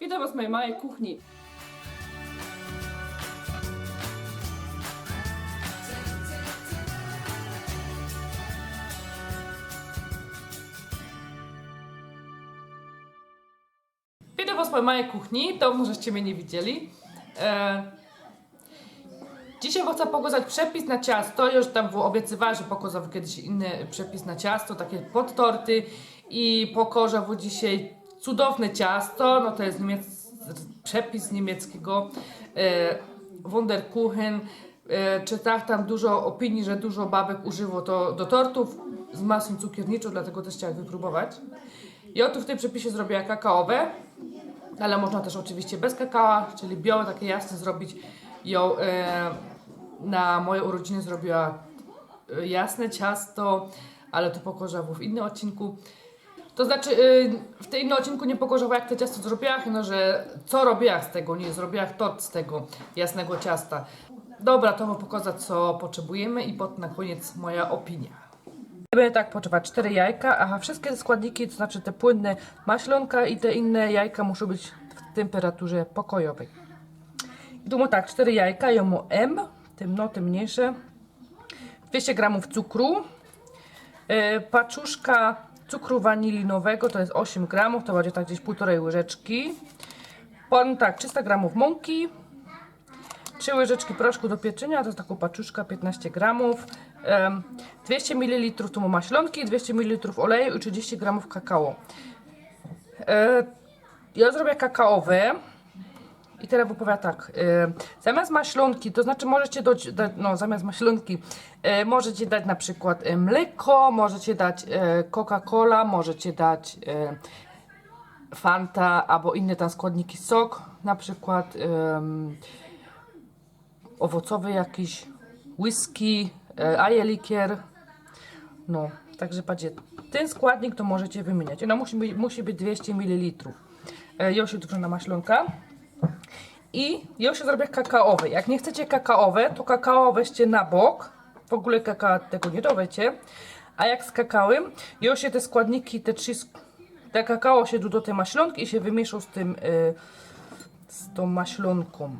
Witam Was w mojej małej kuchni. Witam Was w mojej małej kuchni. Dawno żeście mnie nie widzieli. E, Dzisiaj chcę pokazać przepis na ciasto. Już tam obiecywałam, że pokażę kiedyś inny przepis na ciasto, takie podtorty. I pokażę dzisiaj cudowne ciasto. No to jest niemiec... przepis niemieckiego e, Wunderkuchen. E, czytałam tam dużo opinii, że dużo babek użyło to do tortów z masą cukierniczą, dlatego też chciałam wypróbować. I oto w tym przepisie zrobiła kakaowe, ale można też oczywiście bez kakao, czyli białe, takie jasne zrobić. Ją e, na moje urodziny zrobiła e, jasne ciasto, ale to pokażę w innym odcinku. To znaczy, e, w tym innym odcinku nie pokażę jak to ciasto zrobiłam, no że co robiłam z tego, nie zrobiłam tort z tego jasnego ciasta. Dobra, to wam pokazać co potrzebujemy i potem na koniec moja opinia. Będę tak potrzebować cztery jajka, aha, wszystkie składniki, to znaczy te płynne maślonka i te inne jajka muszą być w temperaturze pokojowej. I tu mam tak, cztery jajka, ja mu M, tym no, tym mniejsze, 200 gramów cukru, yy, paczuszka cukru wanilinowego, to jest 8 gramów, to będzie tak gdzieś półtorej łyżeczki, potem tak, 300 gramów mąki, 3 łyżeczki proszku do pieczenia, to jest taką paczuszka 15 gramów, em, 200 ml tu maślonki, 200 ml oleju i 30 gramów kakao. E, ja zrobię kakaowe i teraz wypowiem tak, e, zamiast maślonki, to znaczy możecie dać, no zamiast maślonki, e, możecie dać na przykład e, mleko, możecie dać Coca-Cola, możecie dać Fanta albo inne tam składniki, sok na przykład, owocowy jakiś, whisky, e, ajelikier. No, także patrzcie, ten składnik to możecie wymieniać. No musi być, musi być 200 ml. Ja się dużo na maślonka. I ja się zrobię kakaowe. Jak nie chcecie kakaowe, to kakao weźcie na bok. W ogóle kakao tego nie dowecie. A jak z kakałem, ja się te składniki, te trzy, te kakao się do tej maślonki i się wymieszał z tym, e, z tą maślonką.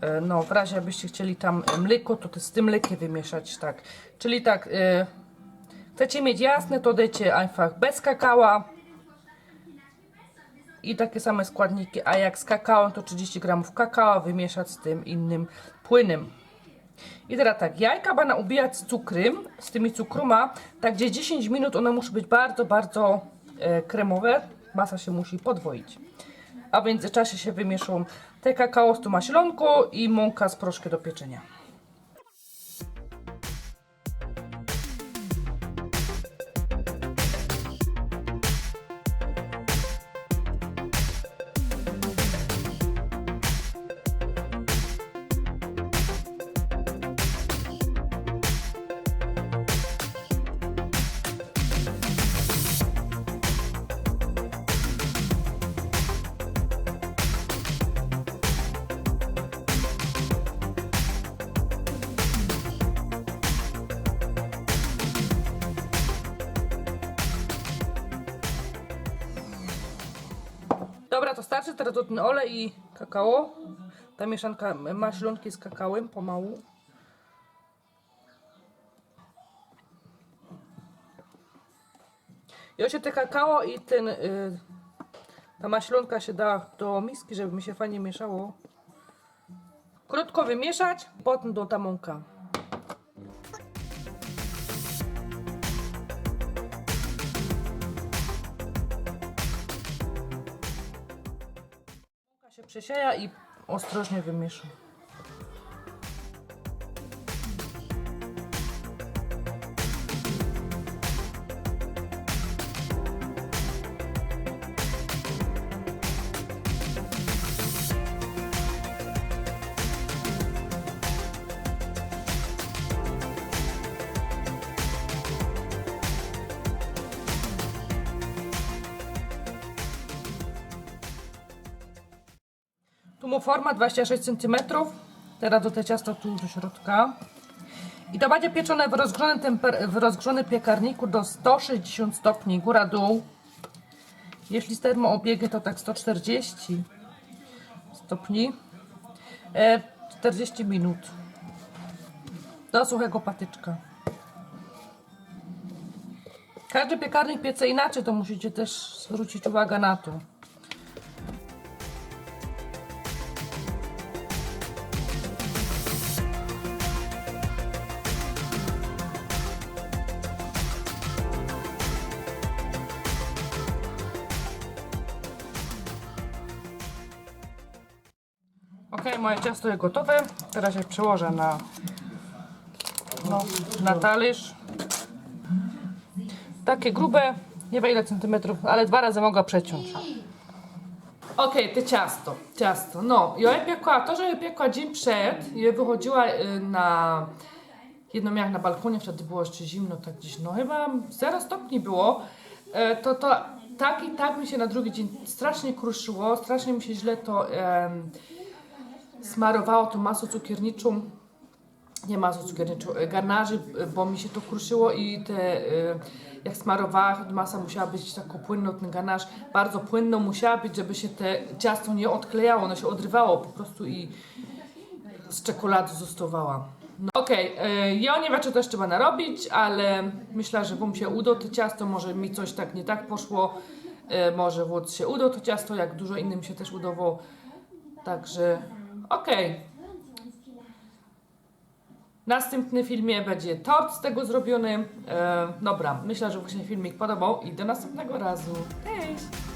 E, No, w razie jakbyście chcieli tam mleko, to, to z tym mlekiem wymieszać, tak. Czyli tak, e, chcecie mieć jasne, to dajcie einfach bez kakała i takie same składniki, a jak z kakao, to 30 gramów kakao wymieszać z tym innym płynem. I teraz tak, jajka będę ubijać z cukrem, z tymi cukruma, tak gdzie 10 minut one muszą być bardzo, bardzo e, kremowe, masa się musi podwoić. A w międzyczasie się wymieszą te kakao z maślonką i mąka z proszkiem do pieczenia. Dobra, to starczy. Teraz do ten olej i kakao. Ta mieszanka maślonki z kakałem pomału. I się te kakao i ten y, ta maślonka się da do miski, żeby mi się fajnie mieszało. Krótko wymieszać, potem do ta przesieja i ostrożnie wymieszam. Tu mu forma 26 cm. Teraz do te ciasto tu do środka. I to będzie pieczone w rozgrzanym, temper- w rozgrzanym piekarniku do 160 stopni góra-dół. Jeśli z termoobiegiem to tak 140 stopni. E, 40 minut. Do suchego patyczka. Każdy piekarnik piecze inaczej, to musicie też zwrócić uwagę na to. Ok, moje ciasto jest gotowe. Teraz je przełożę na, no, na talerz. Takie grube, nie wiem ile centymetrów, ale dwa razy mogę przeciąć. Ok, te ciasto, ciasto. No, ja je piekła, to, że je piekła dzień przed, je wychodziła y, na jedną jak na balkonie, wtedy było jeszcze zimno, tak gdzieś, no chyba 0 stopni było, e, to, to tak i tak mi się na drugi dzień strasznie kruszyło, strasznie mi się źle to smarowało tą masą cukierniczą, nie masą cukierniczą, e, garnaży, e, bo mi się to kruszyło i te, e, jak smarowała, masa musiała być taką płynną, ten garnaż bardzo płynną musiała być, żeby się te ciasto nie odklejało, ono się odrywało po prostu i z czekolady zostawała. No, Okej, okay, ja nie wiem, czy to trzeba narobić, ale myślę, że wam się uda to ciasto, może mi coś tak nie tak poszło, może wód się udał to ciasto, jak dużo innym się też udało, także okej. W następnym filmie będzie tort z tego zrobiony. E, dobra, myślę, że właśnie filmik podobał i do następnego razu. Cześć!